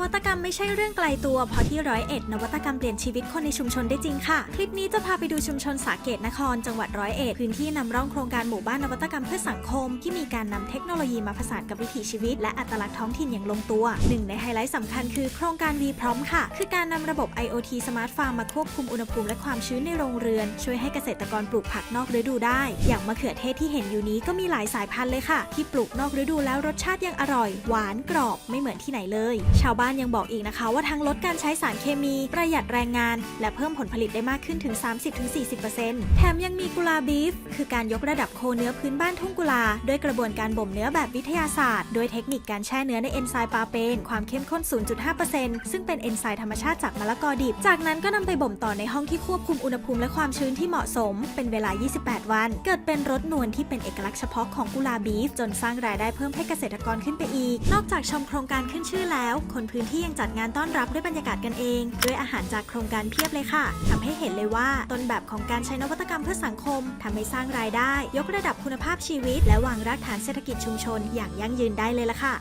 วัตกรรมไม่ใช่เรื่องไกลตัวเพราะที่ร้อยเอ็ดนวัตกรรมเปลี่ยนชีวิตคนในชุมชนได้จริงค่ะ คลิปนี้จะพาไปดูชุมชนสาเกตนคร จังหวัดร้อยเอ็ดพื้นที่นำร่องโครงการหมู่บ้านนวัตกรรมเพื่อสังคม ที่มีการนำเทคโนโลยีมาผสานกับวิถีชีวิต และอัตลักษณ์ท้องถิ่นอย่างลงตัวหนึ่งในไฮไลท์สำคัญคือโครงการ V พร้อมค่ะ คือการนำระบบ IoT Smart Farm มาควบคุมอุณหภูมิและความชื้นในโรงเรือน ช่วยให้เกษตรกรปลูกผักนอกฤดูได้ อย่างมะเขือเทศที่เห็นอยู่นี้ก็มีหลายสายพันธุ์เลยค่ะ ที่ปลูกนอกฤดูแล้วรสชาติยังอร่อย หวานกรอบไม่เหมือนที่ไหนเลย ชาวบ้านยังบอกอีกนะคะ ว่าทั้งลดการใช้สารเคมี ประหยัดแรงงาน และเพิ่มผลผลิตได้มากขึ้นถึง 30-40%แถมยังมีกุลาบีฟ คือการยกระดับโคเนื้อพื้นบ้านทุ่งกุลา ด้วยกระบวนการบ่มเนื้อแบบวิทยาศาสตร์ โดยเทคนิคการแช่เนื้อในเอนไซม์ปาเปน ความเข้มข้น 0.5%ซึ่งเป็นเอนไซม์ธรรมชาติจากมะละกอดิบ จากนั้นก็นำไปบ่มต่อในห้องที่ควบคุมอุณหภูมิและความชื้นที่เหมาะสม เป็นเวลา 28 วัน เกิดเป็นรสนวลที่เป็นเอกลักษณ์เฉพาะของกุลาบีฟ จนสร้างรายได้เพิ่มให้เกษตรกรขึ้นไปอีก นอกจากชมโครงการขึ้นชื่อแล้ว คนพื้นที่ยังจัดงานต้อนรับด้วยบรรยากาศกันเอง ด้วยอาหารจากโครงการเพียบเลยค่ะทำให้เห็นเลยว่าต้นแบบของการใช้นวัตกรรมเพื่อสังคมทำให้สร้างรายได้ ยกระดับคุณภาพชีวิต และวางรากฐานเศรษฐกิจชุมชน อย่างยั่งยืนได้เลยล่ะค่ะ